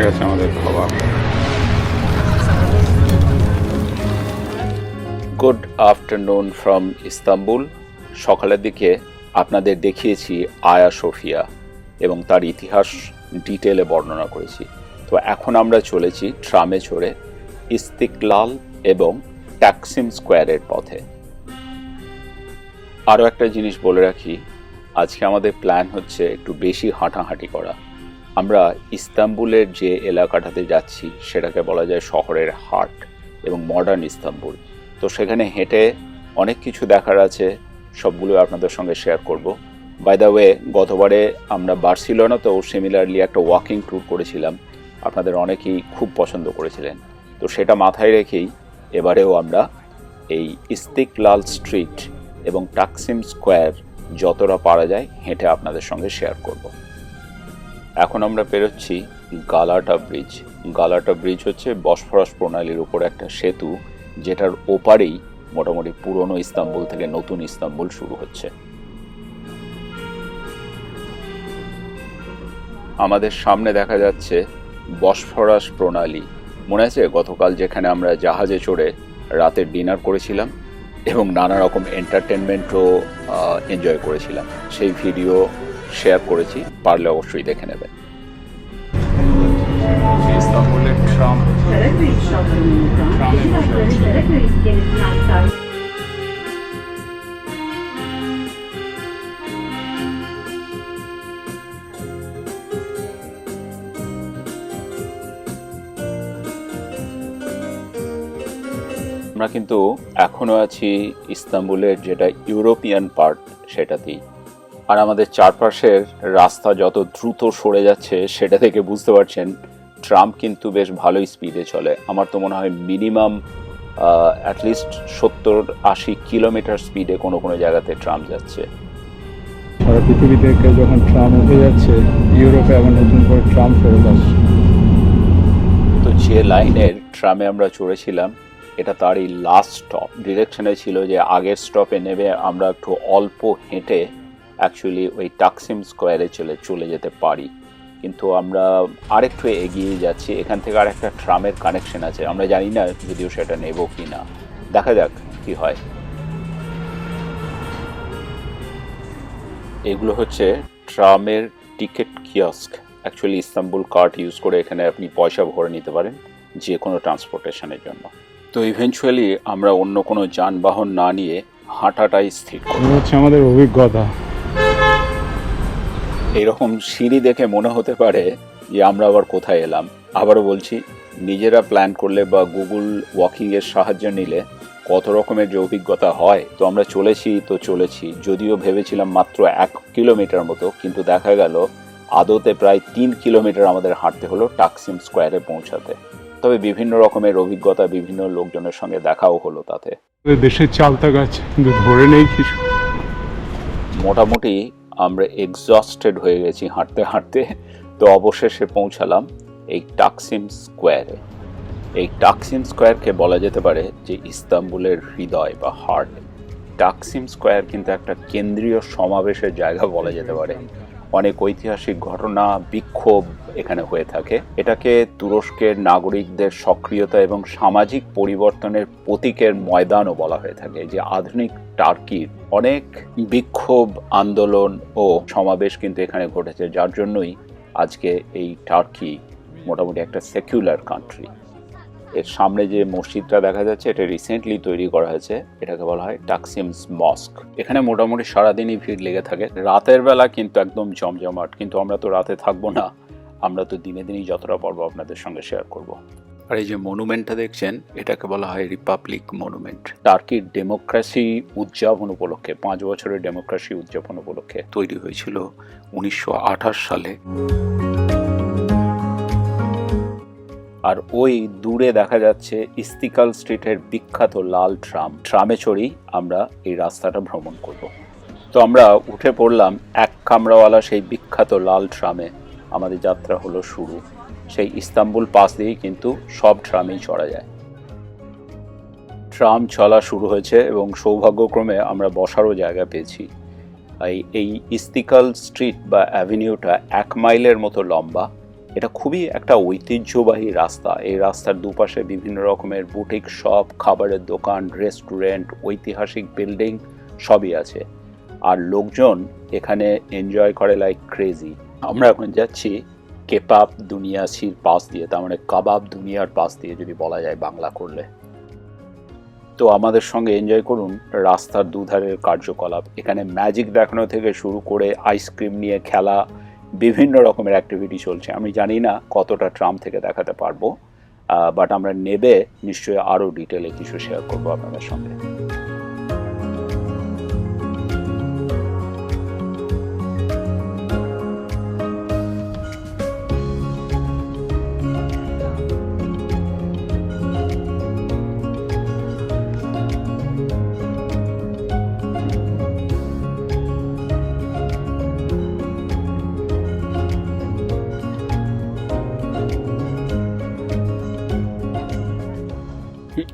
এসে গেছে আমাদের খাবার গুড আফটারনুন ফ্রম ইস্তাম্বুল সকালের দিকে আপনাদের দেখিয়েছি আয়া সোফিয়া এবং তার ইতিহাস ডিটেলে বর্ণনা করেছি। তো এখন আমরা চলেছি ট্রামে চড়ে ইস্তিকলাল এবং ট্যাক্সিম স্কোয়ারের পথে। আরও একটা জিনিস বলে রাখি, আজকে আমাদের প্ল্যান হচ্ছে একটু বেশি হাঁটাহাঁটি করা। আমরা ইস্তাম্বুলের যে এলাকাটাতে যাচ্ছি, সেটাকে বলা যায় শহরের হাট এবং মডার্ন ইস্তাম্বুল। তো সেখানে হেঁটে অনেক কিছু দেখার আছে সবগুলো আপনাদের সঙ্গে শেয়ার করব। বাই দ্য ওয়ে গতবারে আমরা বার্সিলোনাতেও সিমিলারলি একটা ওয়াকিং ট্যুর করেছিলাম। আপনাদের অনেকেই খুব পছন্দ করেছিলেন। তো সেটা মাথায় রেখেই এবারেও আমরা এই ইস্তিকলাল স্ট্রিট এবং টাকসিম স্কোয়ার যতটা পারা যায় হেঁটে আপনাদের সঙ্গে শেয়ার করব। এখন আমরা পেরোচ্ছি গালাটা ব্রিজ। গালাটা ব্রিজ হচ্ছে বসফরাস প্রণালীর উপর একটা সেতু, যেটার ওপারেই মোটামুটি পুরনো ইস্তাম্বুল থেকে নতুন ইস্তাম্বুল শুরু হচ্ছে। আমাদের সামনে দেখা যাচ্ছে বসফরাস প্রণালী। মনে আছে গতকাল যেখানে আমরা জাহাজে চড়ে রাতের ডিনার করেছিলাম এবং নানা রকম এন্টারটেনমেন্টও এনজয় করেছিলাম। সেই ভিডিও শেয়ার করেছি। পারলে অবশ্যই দেখে নেবে। আমরা কিন্তু এখনও আছি ইস্তাম্বুলের যেটা ইউরোপিয়ান পার্ট সেটাতেই। আর আমাদের চারপাশের রাস্তা যত দ্রুত সরে যাচ্ছে সেটা থেকে বুঝতে পারছেন ট্রাম্প কিন্তু বেশ ভালোই স্পিডে চলে। আমার তো মনে হয় মিনিমাম অ্যাটলিস্ট সত্তর আশি কিলোমিটার স্পিডে কোনো কোনো জায়গাতে ট্রাম যাচ্ছে। সারা পৃথিবী থেকে যখন ট্রাম উঠে যাচ্ছে ইউরোপে আবার নতুন করে ট্রাম ফেরত আসছে। তো যে লাইনের ট্রামে আমরা চড়েছিলাম এটা তারই লাস্ট স্টপ ডিরেকশনে ছিল যে আগের স্টপে নেমে আমরা একটু অল্প হেঁটে অ্যাকচুয়ালি ওই টাকসিম স্কোয়ারে চলে চলে যেতে পারি। কিন্তু আমরা আরেকটু এগিয়ে যাচ্ছি। এখান থেকে আরেকটা ট্রামের কানেকশন আছে। আমরা জানি না যদিও সেটা নেব কি না দেখা যাক কি হয়। এগুলো হচ্ছে ট্রামের ticket kiosk actually Istanbul card use করে এখানে আপনি পয়সা ভরে নিতে পারেন যে কোনো ট্রান্সপোর্টেশনের জন্য। তো ইভেনচুয়ালি আমরা অন্য কোনো যানবাহন না নিয়ে হাঁটাটাই স্থির হচ্ছে আমাদের অভিজ্ঞতা। এইরকম সিঁড়ি দেখে মনে হতে পারে যে আমরা আবার কোথায় এলাম। আবারও বলছি নিজেরা প্ল্যান করলে বা গুগল ওয়াকিংয়ের সাহায্য নিলে কত রকমের যে অভিজ্ঞতা হয় তো আমরা চলেছি তো চলেছি। যদিও ভেবেছিলাম মাত্র এক কিলোমিটার মতো কিন্তু দেখা গেল আদতে প্রায় তিন কিলোমিটার আমাদের হাঁটতে হলো টাকসিম স্কোয়ারে পৌঁছাতে। তবে বিভিন্ন রকমের অভিজ্ঞতা বিভিন্ন লোকজনের সঙ্গে দেখাও হলো তাতে। দেশের চালতা গাছ ধরে নেই কিছু। মোটামুটি আমরা এক্সস্টেড হয়ে গেছি হাঁটতে হাঁটতে। তো অবশেষে পৌঁছালাম এই টাকসিম স্কোয়ারে এই টাকসিম স্কোয়ারকে বলা যেতে পারে যে ইস্তাম্বুলের হৃদয় বা হার্ট টাকসিম স্কোয়ার কিন্তু একটা কেন্দ্রীয় সমাবেশের জায়গা বলা যেতে পারে। অনেক ঐতিহাসিক ঘটনা, বিক্ষোভ এখানে হয়ে থাকে। এটাকে তুরস্কের নাগরিকদের সক্রিয়তা এবং সামাজিক পরিবর্তনের প্রতীকের ময়দানও বলা হয়ে থাকে। যে আধুনিক টার্কির অনেক বিক্ষোভ, আন্দোলন ও সমাবেশ কিন্তু এখানে ঘটেছে, যার জন্যই আজকে এই টার্কি মোটামুটি একটা সেকুলার কান্ট্রি এর সামনে যে মসজিদটা দেখা যাচ্ছে, এটা রিসেন্টলি তৈরি করা হয়েছে, এটাকে বলা হয় টাকসিমস মস্ক এখানে মোটামুটি সারাদিনই ভিড় লেগে থাকে। রাতের বেলা কিন্তু একদম জমজমাট, কিন্তু আমরা তো রাতে থাকব না, আমরা তো দিনে দিনই যতটা পারব আপনাদের সঙ্গে শেয়ার করব। আর এই যে মনুমেন্টটা দেখছেন এটাকে বলা হয় রিপাবলিক মনুমেন্ট টার্কির ডেমোক্রেসি উদযাপন উপলক্ষে পাঁচ বছরের ডেমোক্রেসি উদযাপন উপলক্ষে। তৈরি হয়েছিল উনিশশো আঠাশ সালে। আর ওই দূরে দেখা যাচ্ছে ইস্তিকাল স্ট্রিটের বিখ্যাত লাল ট্রাম। ট্রামে চড়েই আমরা এই রাস্তাটা ভ্রমণ করব। তো আমরা উঠে পড়লাম এক কামরাওয়ালা সেই বিখ্যাত লাল ট্রামে। আমাদের যাত্রা হলো শুরু। সেই ইস্তাম্বুল পাস দিয়েই কিন্তু সব ট্রামেই চড়া যায়। ট্রাম চলা শুরু হয়েছে এবং সৌভাগ্যক্রমে আমরা বসারও জায়গা পেয়েছি। এই এই ইস্তিকাল স্ট্রিট বা অ্যাভিনিউটা এক মাইলের মতো লম্বা। এটা খুবই একটা ঐতিহ্যবাহী রাস্তা। এই রাস্তার দুপাশে বিভিন্ন রকমের বুটিক শপ, খাবারের দোকান, রেস্টুরেন্ট, ঐতিহাসিক বিল্ডিং সবই আছে। আর লোকজন এখানে এনজয় করে লাইক ক্রেজি আমরা এখন যাচ্ছি কেপাব দুনিয়াসির পাশ দিয়ে, তার মানে কাবাব দুনিয়ার পাশ দিয়ে যদি বলা যায় বাংলা করলে। তো আমাদের সঙ্গে এনজয় করুন রাস্তার দুধারের কার্যকলাপ। এখানে ম্যাজিক দেখানো থেকে শুরু করে আইসক্রিম নিয়ে খেলা, বিভিন্ন রকমের অ্যাক্টিভিটি চলছে। আমি জানি না কতটা ট্রাম থেকে দেখাতে পারব বাট আমরা নেবে নিশ্চয়ই আরও ডিটেলে কিছু শেয়ার করব আপনাদের সঙ্গে।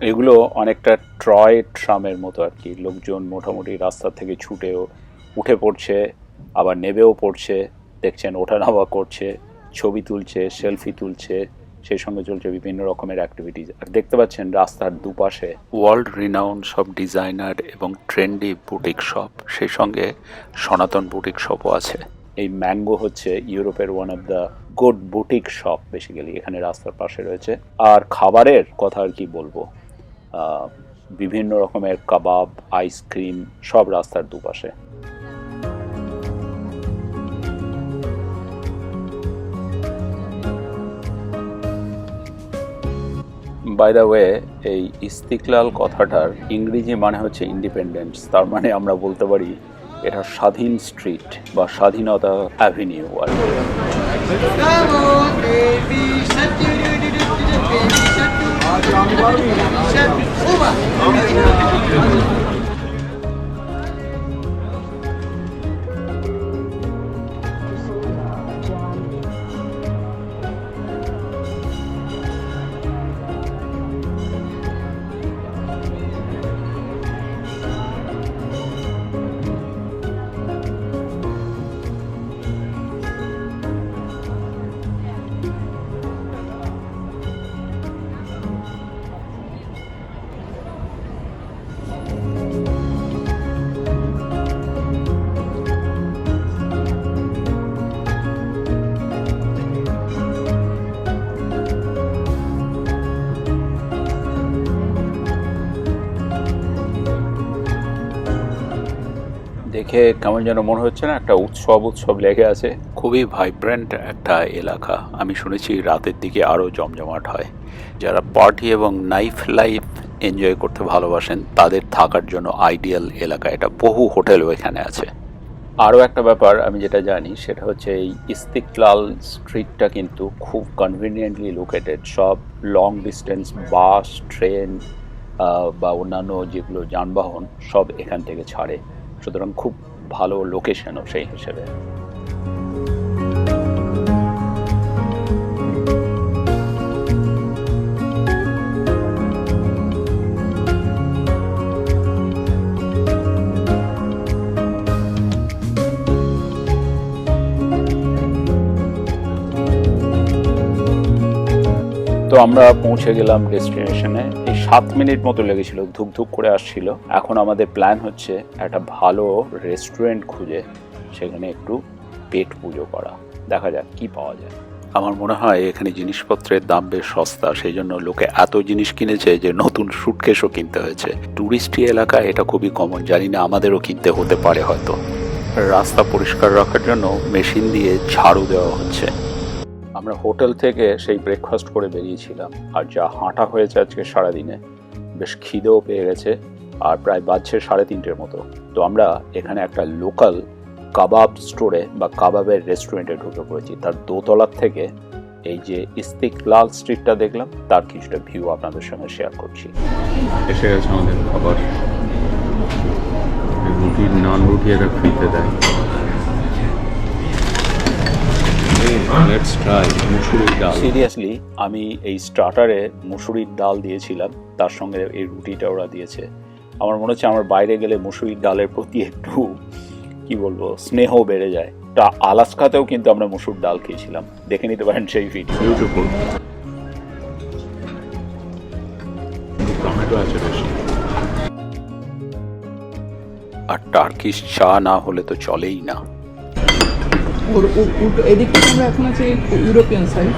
এগুলো অনেকটা ট্রয় ট্রামের মতো আর কি। লোকজন মোটামুটি রাস্তা থেকে ছুটেও উঠে পড়ছে, আবার নেবেও পড়ছে, দেখছেন ওঠানামা করছে, ছবি তুলছে, সেলফি তুলছে, সেই সঙ্গে চলছে বিভিন্ন রকমের অ্যাক্টিভিটিজ আর দেখতে পাচ্ছেন রাস্তার দুপাশে ওয়ার্ল্ড রিনাউন্ড সব ডিজাইনার এবং ট্রেন্ডি বুটিক শপ সেই সঙ্গে সনাতন বুটিক শপও আছে। এই ম্যাঙ্গো হচ্ছে ইউরোপের one of the good boutique shop basically এখানে রাস্তার পাশে রয়েছে। আর খাবারের কথা আর কি বলব? বিভিন্ন রকমের কাবাব আইসক্রিম সব রাস্তার দুপাশে। বাই দ্য ওয়ে এই ইস্তিকলাল কথাটার ইংরেজি মানে হচ্ছে ইন্ডিপেন্ডেন্স তার মানে আমরা বলতে পারি এটা স্বাধীন স্ট্রিট বা স্বাধীনতা অ্যাভিনিউ আর お願いします。দেখে কেমন যেন মনে হচ্ছে না একটা উৎসব উৎসব লেগে আছে। খুবই ভাইব্রেন্ট একটা এলাকা। আমি শুনেছি রাতের দিকে আরও জমজমাট হয়। যারা পার্টি এবং নাইফ লাইফ এনজয় করতে ভালোবাসেন তাদের থাকার জন্য আইডিয়াল এলাকা। এটা বহু হোটেলও এখানে আছে। আরও একটা ব্যাপার আমি যেটা জানি সেটা হচ্ছে এই ইস্তিকলাল স্ট্রিটটা কিন্তু খুব কনভিনিয়েন্টলি লোকেটেড সব লং ডিস্টেন্স বাস ট্রেন বা অন্যান্য যেগুলো যানবাহন সব এখান থেকে ছাড়ে। সুতরাং খুব ভালো লোকেশনও সেই হিসেবে। তো আমরা পৌঁছে গেলাম ডেস্টিনেশনে সাত মিনিট মতো লেগেছিল, ধুক ধুক করে আসছিল। এখন আমাদের প্ল্যান হচ্ছে একটা ভালো রেস্টুরেন্ট খুঁজে, সেখানে একটু পেট পুজো করা। দেখা যাক কি পাওয়া যায়। আমার মনে হয় এখানে জিনিসপত্রের দাম বেশ সস্তা সেই জন্য লোকে এত জিনিস কিনেছে যে নতুন সুটকেসও কিনতে হয়েছে। টুরিস্টি এলাকায় এটা খুবই কমন জানি না আমাদেরও কিনতে হতে পারে হয়তো। রাস্তা পরিষ্কার রাখার জন্য মেশিন দিয়ে ঝাড়ু দেওয়া হচ্ছে। আমরা হোটেল থেকে সেই ব্রেকফাস্ট করে বেরিয়েছিলাম। আর যা হাঁটা হয়েছে আজকে সারাদিনে, বেশ খিদেও পেয়ে গেছে। আর প্রায় বাজছে সাড়ে তিনটের মতো। তো আমরা এখানে একটা লোকাল কাবাব স্টোরে বা কাবাবের রেস্টুরেন্টে ঢুকে পড়েছি। তার দোতলার থেকে এই যে ইস্তিকলাল স্ট্রিটটা দেখলাম, তার কিছুটা ভিউ আপনাদের সঙ্গে শেয়ার করছি। এসে গেছে আমাদের খাবার। রুটি নান রুটি এরা ফ্রিতে দেয়। লেটস ট্রাই মুসুরির ডাল সিরিয়াসলি আমি এই স্টার্টারে মুসুরির ডাল দিয়েছিলাম তার সঙ্গে এই রুটিটা ওরা দিয়েছে। আমার মনে হচ্ছে আমার বাইরে গেলে মুসুরির ডালের প্রতি একটু কি বলব স্নেহ বেড়ে যায়। তা আলাস্কাতেও কিন্তু আমরা মুসুর ডাল খেয়েছিলাম। দেখে নিতে পারেন সেই ভিডিও বিউটিফুল টমেটো আছে বেশি। আর টার্কিশ চা না হলে তো চলেই না। এদিক থেকে আমরা এখন আছি ইউরোপিয়ান সাইড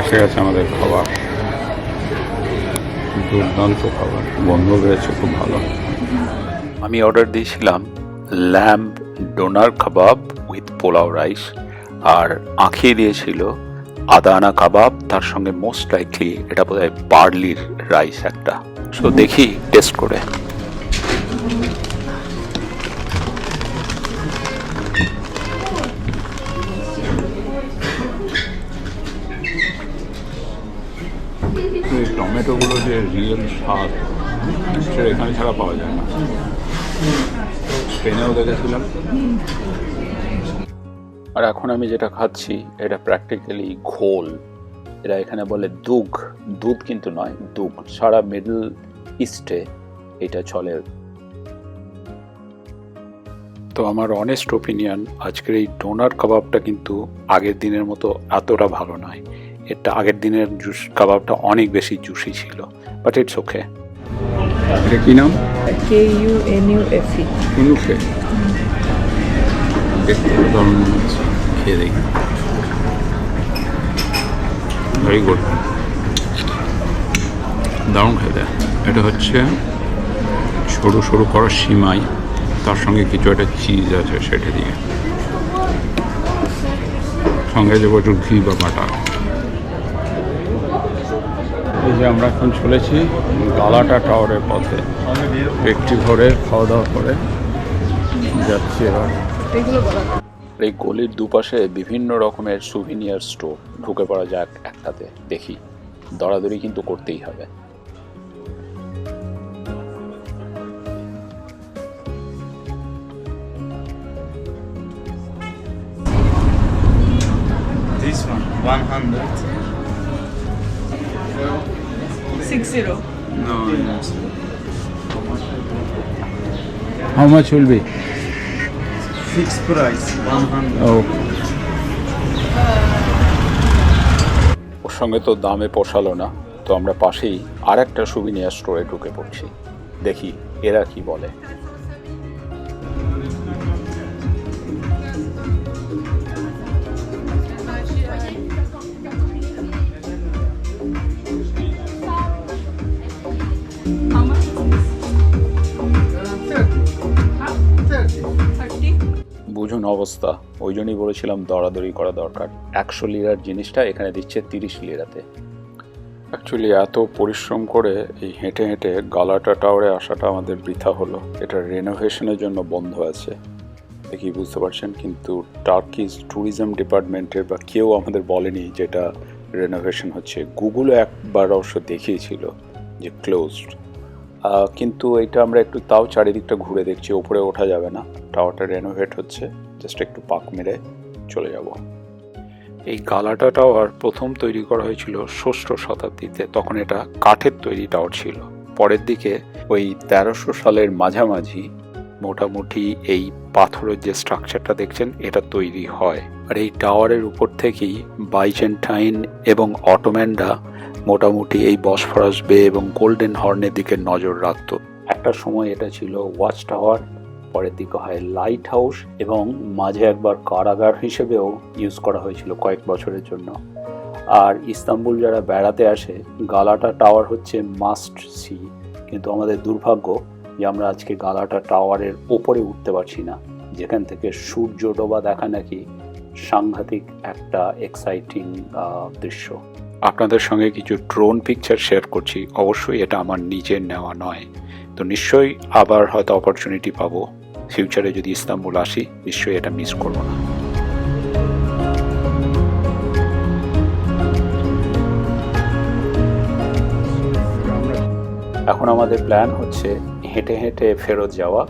এসে গেছে আমাদের খাবার। দুর্দান্ত খাবার। বন্ধ হয়েছে, খুব ভালো। আমি অর্ডার দিয়েছিলাম lamb doner kebab with pulao rice আর আঁকিয়ে দিয়েছিল আদানা কাবাব তার সঙ্গে মোস্ট লাইকলি এটা বোধ হয় বার্লির রাইস একটা। সো দেখি টেস্ট করে। টমেটোগুলো যে রিয়েল স্বাদ সেটা এখানে ছাড়া পাওয়া যায় না। স্পেনেও দেখেছিলাম। আর এখন আমি যেটা খাচ্ছি, এটা প্র্যাকটিক্যালি ঘোল। এরা এখানে বলে দুগ। দুধ কিন্তু নয়, দুগ। সারা মিডল ইস্টে এটা চলে। তো আমার অনেস্ট ওপিনিয়ন আজকের এই ডোনার কাবাবটা কিন্তু আগের দিনের মতো এতটা ভালো নয়। এটা আগের দিনের জুস কাবাবটা অনেক বেশি জুসি ছিল বাট ইটস ওকে এটা কি নাম? K U N U F E ইনুফে দেখতে দারুণ মনে হচ্ছে খেয়ে দেখি। ভেরি গুড দারুণ খেতে। এটা হচ্ছে সরু সরু করা সিমাই তার সঙ্গে কিছু একটা চিজ আছে সেটা দিয়ে। সঙ্গে যে প্রচুর ঘি বা বাটার। এই যে আমরা এখন চলেছি গালাটা টাওয়ারের পথে। একটি ভরে খাওয়া দাওয়া করে যাচ্ছি এবার। এই গলির দুপাশে বিভিন্ন রকমের সুভিনিয়ার স্টোর ঢুকে পড়া যাক একটাতে দেখি। দরাদরি কিন্তু করতেই হবে। This one, 100. Six zero No, no. How much will be? Fixed price, 100. Oh, ওর সঙ্গে তো দামে পোষালো না তো আমরা পাশেই আর একটা সুভিনিয়ার স্টোরে ঢুকে পড়ছি দেখি এরা কি বলে বুঝুন অবস্থা। ওই জন্যই বলেছিলাম দরাদরি করা দরকার। একশো লিরার জিনিসটা এখানে দিচ্ছে তিরিশ লিরাতে। অ্যাকচুয়ালি এত পরিশ্রম করে এই হেঁটে হেঁটে গালাটা টাওয়ারে আসাটা আমাদের বৃথা হলো। এটা রেনোভেশনের জন্য বন্ধ আছে। দেখি, বুঝতে পারছেন? কিন্তু টার্কিজ ট্যুরিজম ডিপার্টমেন্টের বা কেউ আমাদের বলেনি যেটা রেনোভেশন হচ্ছে। গুগলে একবার অবশ্য দেখিয়েছিল যে ক্লোজড কিন্তু এটা আমরা একটু তাও চারিদিকটা ঘুরে দেখছি, ওপরে ওঠা যাবে না। টাওয়ারটা রেনোভেট হচ্ছে জাস্ট একটু পাক মেরে চলে যাব। এই গালাটা টাওয়ার প্রথম তৈরি করা হয়েছিল ষষ্ঠ শতাব্দীতে, তখন এটা কাঠের তৈরি টাওয়ার ছিল। পরের দিকে ওই তেরোশো সালের মাঝামাঝি মোটামুটি এই পাথরের যে স্ট্রাকচারটা দেখছেন, এটা তৈরি হয়। আর এই টাওয়ারের উপর থেকেই বাইজেন্টাইন এবং অটোম্যানরা মোটামুটি এই বসফরাস বে এবং গোল্ডেন হর্নের দিকে নজর রাখতো। একটা সময় এটা ছিল ওয়াচ টাওয়ার পরের দিকে হয় লাইট হাউস এবং মাঝে একবার কারাগার হিসেবেও ইউজ করা হয়েছিল কয়েক বছরের জন্য। আর ইস্তাম্বুল যারা বেড়াতে আসে, গালাটা টাওয়ার হচ্ছে মাস্ট সি কিন্তু আমাদের দুর্ভাগ্য যে আমরা আজকে গালাটা টাওয়ারের ওপরে উঠতে পারছি না। যেখান থেকে সূর্য ডোবা দেখা নাকি সাংঘাতিক একটা এক্সাইটিং দৃশ্য। আপনাদের সঙ্গে কিছু ড্রোন পিকচার শেয়ার করছি। অবশ্যই এটা আমার নিজের নেওয়া নয়। তো নিশ্চয়ই আবার হয়তো অপরচুনিটি পাবো। ফিউচারে যদি ইস্তাম্বুল আসি, নিশ্চয়ই এটা মিস করব না। এখন আমাদের প্ল্যান হচ্ছে হেঁটে হেঁটে ফেরত যাওয়া।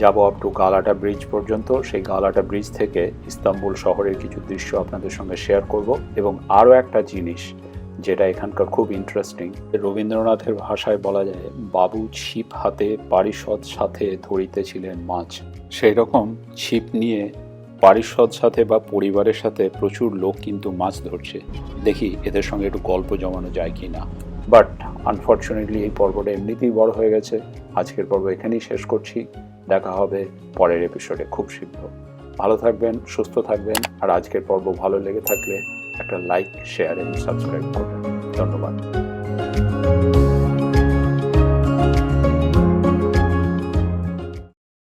যাব আপ টু গালাটা ব্রিজ পর্যন্ত। সেই গালাটা ব্রিজ থেকে ইস্তাম্বুল শহরের কিছু দৃশ্য আপনাদের সঙ্গে শেয়ার করব এবং আরও একটা জিনিস যেটা এখানকার খুব ইন্টারেস্টিং রবীন্দ্রনাথের ভাষায় বলা যায়, বাবু ছিপ হাতে পারিষদ সাথে ধরিতেছিলেন মাছ। সেই রকম ছিপ নিয়ে পারিষদ সাথে বা পরিবারের সাথে প্রচুর লোক কিন্তু মাছ ধরছে। দেখি এদের সঙ্গে একটু গল্প জমানো যায় কি না বাট আনফর্চুনেটলি এই পর্বটা এমনিতেই বড় হয়ে গেছে। আজকের পর্ব এখানেই শেষ করছি। দেখা হবে পরের এপিসোডে খুব শীঘ্র। ভালো থাকবেন, সুস্থ থাকবেন, আর আজকের পর্ব ভালো লেগে থাকলে একটা লাইক শেয়ার এবং সাবস্ক্রাইব করবেন। ধন্যবাদ।